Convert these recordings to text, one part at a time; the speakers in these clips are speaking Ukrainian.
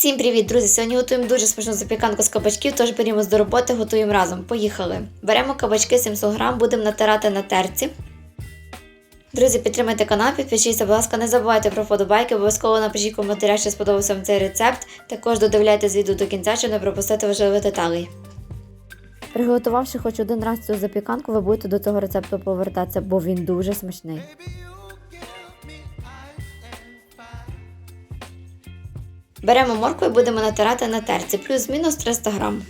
Всім привіт, друзі! Сьогодні готуємо дуже смачну запіканку з кабачків, тож беремо до роботи, готуємо разом. Поїхали. Беремо кабачки 700 грам, будемо натирати на терці. Друзі, підтримайте канал, підпишіться, будь ласка, не забувайте про вподобайки, обов'язково напишіть в що сподобався вам цей рецепт. Також додивляйтесь відео до кінця, щоб не пропустити важливих деталей. Приготувавши хоч один раз цю запіканку, ви будете до цього рецепту повертатися, бо він дуже смачний. Беремо моркву і будемо натирати на терці, плюс-мінус 300 грам.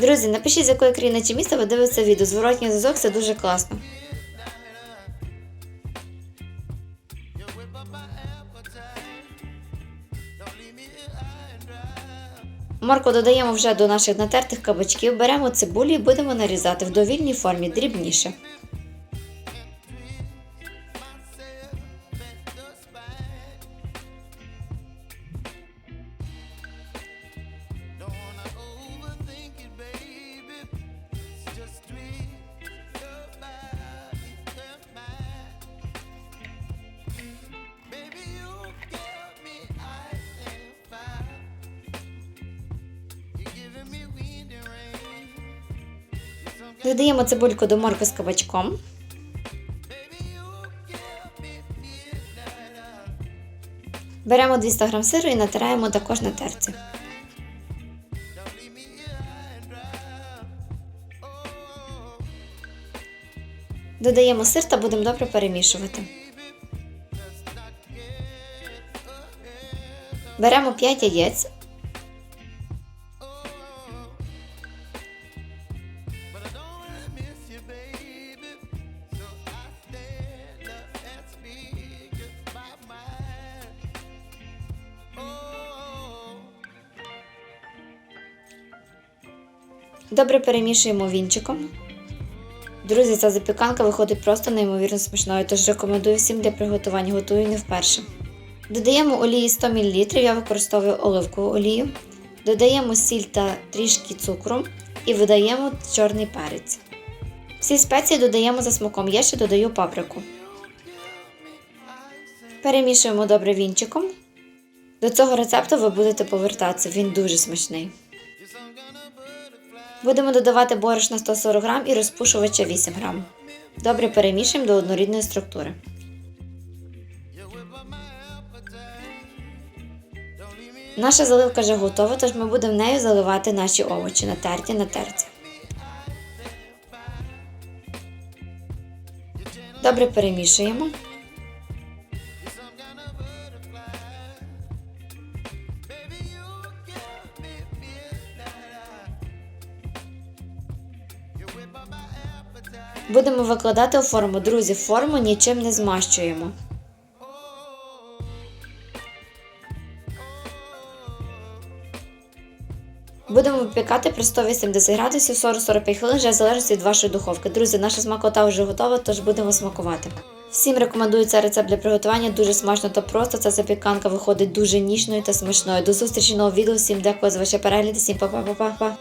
Друзі, напишіть, з якої країни чи міста ви дивитеся відео. Зворотній зв'язок це дуже класно. Морку додаємо вже до наших натертих кабачків, беремо цибулі і будемо нарізати в довільній формі дрібніше. Додаємо цибульку до моркви з кабачком. Беремо 200 г сиру і натираємо також на терці. Додаємо сир та будемо добре перемішувати. Беремо 5 яєць. Добре перемішуємо вінчиком. Друзі, ця запіканка виходить просто неймовірно смачною, тож рекомендую всім для приготування, готую не вперше. Додаємо олії 100 мл, я використовую оливкову олію. Додаємо сіль та трішки цукру і видаємо чорний перець. Всі спеції додаємо за смаком, я ще додаю паприку. Перемішуємо добре вінчиком. До цього рецепту ви будете повертатися, він дуже смачний. Будемо додавати борошна 140 г і розпушувача 8 г. Добре перемішуємо до однорідної структури. Наша заливка вже готова, тож ми будемо нею заливати наші овочі натерті на терці. Добре перемішуємо. Будемо викладати у форму. Друзі, форму нічим не змащуємо. Будемо випікати при 180 градусів 40-45 хвилин, вже залежить від вашої духовки. Друзі, наша смакота вже готова, тож будемо смакувати. Всім рекомендую цей рецепт для приготування. Дуже смачно та просто. Ця запіканка виходить дуже ніжною та смачною. До зустрічі нового відео. Всім дякую за ваші перегляди. Всім па-па-па-па.